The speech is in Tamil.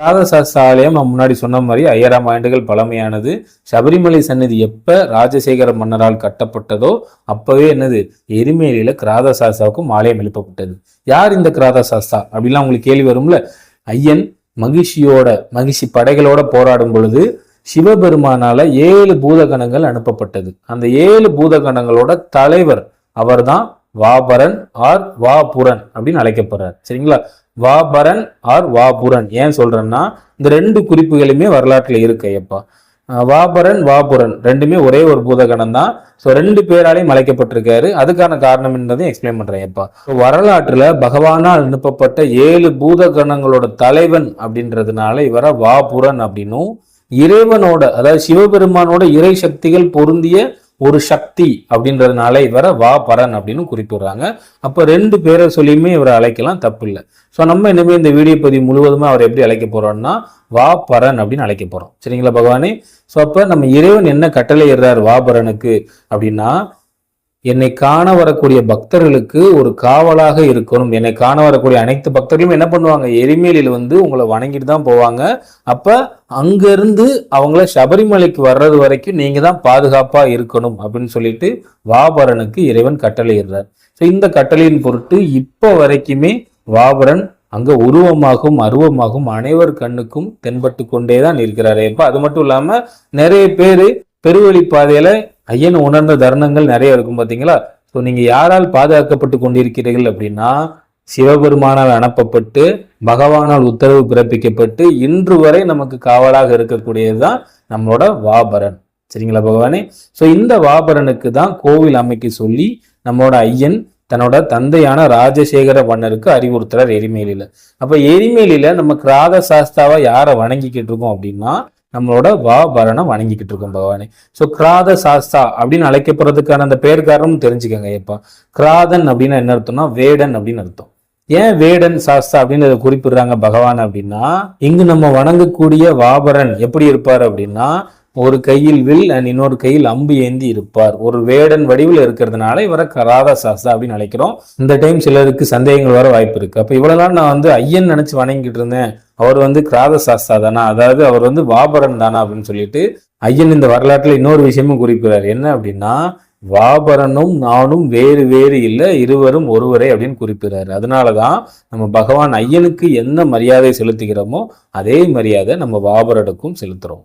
ராதசாஸ்திர ஆலயம் நம்ம முன்னாடி சொன்ன மாதிரி ஐயாயிரம் ஆண்டுகள் பழமையானது. சபரிமலை சன்னதி எப்ப ராஜசேகர மன்னரால் கட்டப்பட்டதோ அப்பவே என்னது? எரிமேலியில் கிராதசாஸ்தாவுக்கும் ஆலயம் எழுப்பப்பட்டது. யார் இந்த கிராதசாஸ்தா? அப்படிலாம் உங்களுக்கு கேள்வி வரும்ல? ஐயன் மகிழ்ச்சியோட மகிழ்ச்சி படைகளோட போராடும் பொழுது சிவபெருமானால ஏழு பூதகணங்கள் அனுப்பப்பட்டது. அந்த ஏழு பூதகணங்களோட தலைவர் அவர்தான் வாபரன் ஆர் வாபுரன் அப்படின்னு அழைக்கப்படுறார். சரிங்களா? வாபரன் ஆர் வாபுரன். ஏன் சொல்றேன்னா இந்த ரெண்டு குறிப்புகளுமே வரலாற்றில் இருக்கு ஐயப்பா. வாபரன் வாபுரன் ரெண்டுமே ஒரே ஒரு பூதகணம் தான். ஸோ ரெண்டு பேராலையும் அழைக்கப்பட்டிருக்காரு. அதுக்கான காரணம் என்னதையும் எக்ஸ்பிளைன் பண்ணுறேன் ஐயப்பா. வரலாற்றில் பகவானால் அனுப்பப்பட்ட ஏழு பூதகணங்களோட தலைவன் அப்படின்றதுனால இவரை வாபுரன் அப்படின்னும் இறைவனோட அதாவது சிவபெருமானோட இறை சக்திகள் பொருந்திய ஒரு சக்தி அப்படின்றதுனால இவரை வா பரன் அப்படின்னு குறிப்பிடுறாங்க. அப்போ ரெண்டு பேரை சொல்லியுமே இவரை அழைக்கலாம் தப்பு இல்லை ஸோ நம்ம இனிமேல் இந்த வீடியோ பதிவு முழுவதுமே அவர் எப்படி அழைக்க போறோம்னா வா பரன் அப்படின்னு அழைக்க போறோம். சரிங்களா பகவானே? ஸோ அப்போ நம்ம இறைவன் என்ன கட்டளை இடுறார் வாபரனுக்கு அப்படின்னா என்னை காண வரக்கூடிய பக்தர்களுக்கு ஒரு காவலாக இருக்கணும். என்னை காண வரக்கூடிய அனைத்து பக்தர்களும் என்ன பண்ணுவாங்க? எரிமேலில் வந்து உங்களை வணங்கிட்டு தான் போவாங்க. அப்ப அங்கிருந்து அவங்கள சபரிமலைக்கு வர்றது வரைக்கும் நீங்க தான் பாதுகாப்பா இருக்கணும் அப்படின்னு சொல்லிட்டு வாபரனுக்கு இறைவன் கட்டளையிடுறார். ஸோ இந்த கட்டளையின் பொருட்டு இப்போ வரைக்குமே வாபரன் அங்க உருவமாகவும் அருவமாகவும் அனைவர் கண்ணுக்கும் தென்பட்டு கொண்டே தான் இருக்கிறாரு. இப்போ அது மட்டும் இல்லாம நிறைய பேர் பெருவழி பாதையில ஐயன் உணர்ந்த தருணங்கள் நிறைய இருக்கும் பார்த்தீங்களா ஸோ நீங்கள் யாரால் பாதுகாக்கப்பட்டு கொண்டிருக்கிறீர்கள் அப்படின்னா சிவபெருமானால் அனுப்பப்பட்டு பகவானால் உத்தரவு பிறப்பிக்கப்பட்டு இன்று வரை நமக்கு காவலாக இருக்கக்கூடியது தான் நம்மளோட வாபரன். சரிங்களா பகவானே? ஸோ இந்த வாபரனுக்கு தான் கோவில் அமைக்க சொல்லி நம்மளோட ஐயன் தன்னோட தந்தையான ராஜசேகர மன்னருக்கு அறிவுறுத்துறார் எரிமேலியில் அப்போ எரிமேலியில் நம்ம கிராத சாஸ்தாவை யாரை வணங்கிக்கிட்டு இருக்கோம் அப்படின்னா நம்மளோட வாபரனை வணங்கிக்கிட்டு இருக்கோம் பகவானே. ஸோ கிராத சாஸ்தா அப்படின்னு அழைக்கப்படுறதுக்கான அந்த பேர் காரணம் தெரிஞ்சுக்கோங்க இப்போ கிராதன் அப்படின்னா என்ன அர்த்தம்னா வேடன் அப்படின்னு அர்த்தம். ஏன் வேடன் சாஸ்தா அப்படின்னு அதை குறிப்பிடுறாங்க பகவான் அப்படின்னா இங்கு நம்ம வணங்கக்கூடிய வாபரன் எப்படி இருப்பார் அப்படின்னா ஒரு கையில் வில் அண்ட் இன்னொரு கையில் அம்பு ஏந்தி இருப்பார். ஒரு வேடன் வடிவில் இருக்கிறதுனால இவரை கராத சாஸ்தா அப்படின்னு அழைக்கிறோம். இந்த டைம் சிலருக்கு சந்தேகங்கள் வர வாய்ப்பு இருக்கு. அப்போ இவ்வளவு நாள் நான் வந்து ஐயன் நினைச்சு வணங்கிட்டு இருந்தேன். அவர் வந்து கிராத சாஸ்தா தானா அதாவது அவர் வந்து வாபரன் தானா அப்படின்னு சொல்லிட்டு ஐயன் இந்த வரலாற்றில் இன்னொரு விஷயமும் குறிப்பிடுறார். என்ன அப்படின்னா வாபரனும் நானும் வேறு வேறு இல்லை இருவரும் ஒருவரே அப்படின்னு குறிப்பிடுறாரு. அதனாலதான் நம்ம பகவான் ஐயனுக்கு என்ன மரியாதை செலுத்துகிறோமோ அதே மரியாதை நம்ம வாபரனுக்கும் செலுத்துகிறோம்